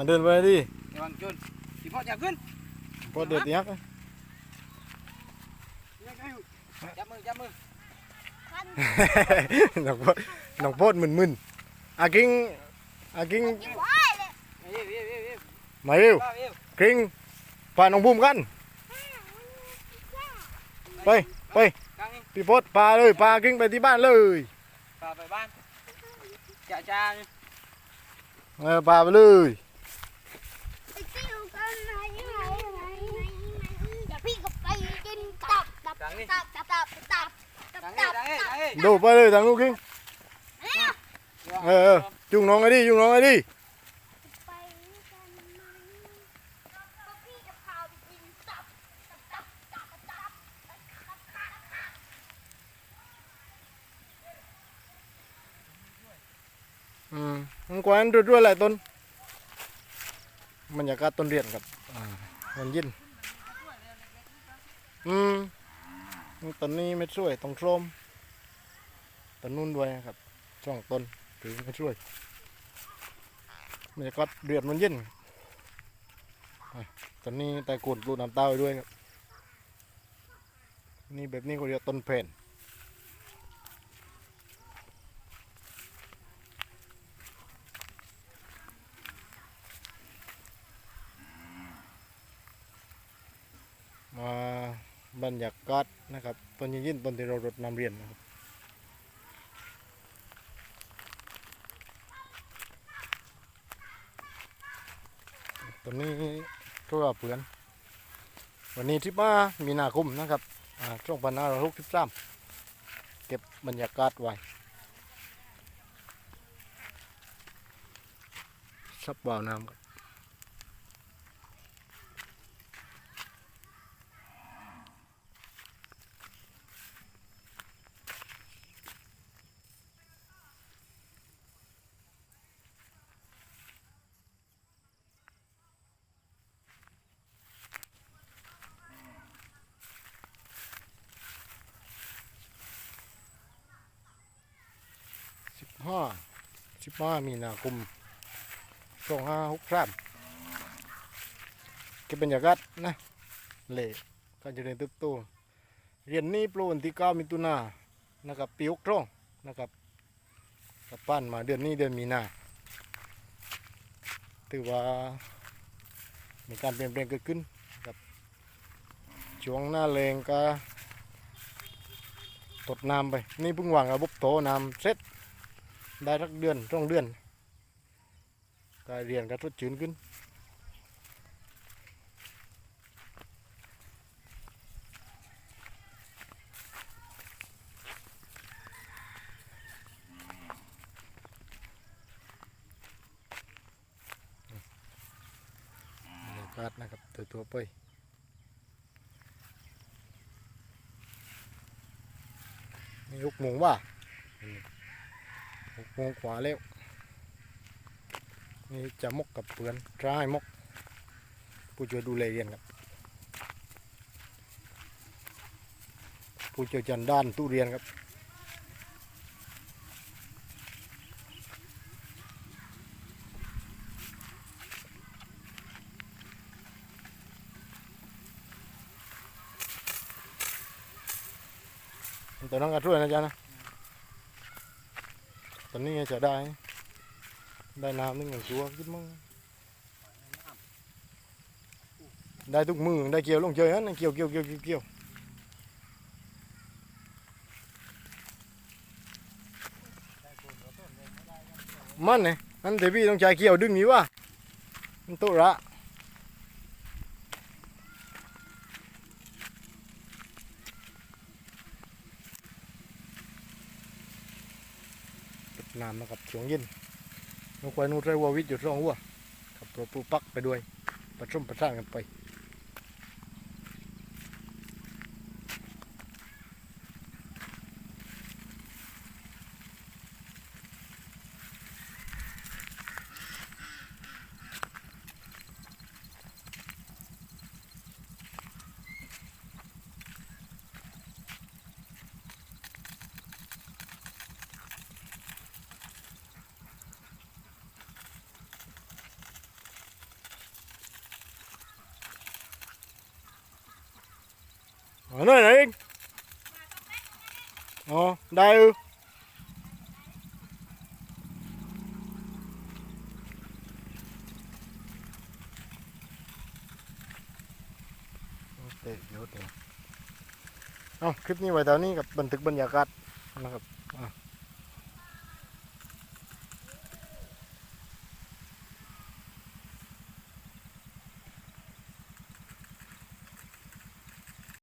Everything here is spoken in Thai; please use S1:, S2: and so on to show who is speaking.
S1: อะเดินไปดิ
S2: ระวังจุนพี่พ่อจะขึ้น
S1: พอเดือดยักษ์
S2: จับมือจับมือ
S1: น้องโพดน้องโพดมึนๆอากิ้งอากิ้ง
S2: เอ้ยเอ้ยเอ้ยเอ้ย
S1: มาเร็ว
S2: ป้าเอ้ย
S1: กิ้งพาน้องบุ้มกัน ไปไป
S2: กลางนี่
S1: พี่โพดพาเลยพากิ้งไปที่บ้านเลย
S2: ป้าไปบ้านจ่าจ้า
S1: เออพาไปเลย
S3: พี่ก็ไปกิน ตับตับตับตับตับตับตับ
S2: กลางนี่กลางนี่กลางนี่
S1: ดูไปเลยทางนู้นกิ้งเออเออจุงน้องไอ้ดิจุงน้องไอ้ดิ
S3: ไปกันไหมพี่จะพาไปกินตับตับตับตับตับ
S1: อืมมันกวนด้วยด้วยหลายต้นบรรยากาศต้นเรียนครับอ่ามันเยินอืม ต้นนี้ไม่ช่วยต้องส้มต้นนู้นด้วยครับช่องต้นถือไม่ช่วยบรรยากาศเดือดมันเย็นอะต้นนี้แต่กุดรูน้ำเต้าด้วยครับ นี่แบบนี้ก็เรียกต้นเพนมา บรรยากาศนะครับต้นยินยินต้นที่เรารดน้ำเรียนนะครับต้นนี้ตัวเปลือน วันนี้ที่มามีนาคมนะครับช่วงพันห้าร้อยหกสิบสามเก็บบรรยากาศไว้ซับบ่าวน้ำครับ ห้าสิบห้ามีนาคมสองห้าหกสามก็บบรรยากาศนะเละการเจริญเติบโตเรียนนี้โปรวันที่เก้ามิถุนานะครับปีหกตรงนะครับกับปั้นมาเดือนนี้เดือนมีนาถือว่ามีการเปลี่ยนแปลงเกิดขึ้นนะครับช่วงหน้าแรงก็ตดน้ำไป นี่เพิ่งวางระบบโถน้ำเสร็จ ได้สักเดือนสองเดือนการเรียนก็สดชื่นขึ้นากาศนะครับตัวตัวไปนี่ลูกหมูว่า โมงขวาแล้ว นี่จะมกกับเปือนร้ายมก ผู้ช่วยดูแลเรียนครับ ผู้ชี่ยวชาญด้านตู้เรียนครับตัวน้องกระช่วยนะจ๊ะนะ ตอนนี้จะได้ ได้น้ำนึงอย่างชัวร์คิดมั้งได้ทุกมือได้เกี่ยวลงเจอนั่นเกี่ยวเกี่ยวเกี่ยวเกี่ยวเกี่ยวมันเนี่ยนั่นเดี๋ยวพี่ต้องใช้เกี่ยวดึงนี้วะมันโตระ น้ำนะครับช่วงเย็นนกควายนูไรวัววิทย์อยู่ร่องวัวกับตัวปูปักไปด้วยประชุมประสานกันไป ở nơi này ờ đây ư เตะเยอะเลยเอาคลิปนี้ไว้ตอนนี้กับบันทึกบรรยากาศนะครับอะ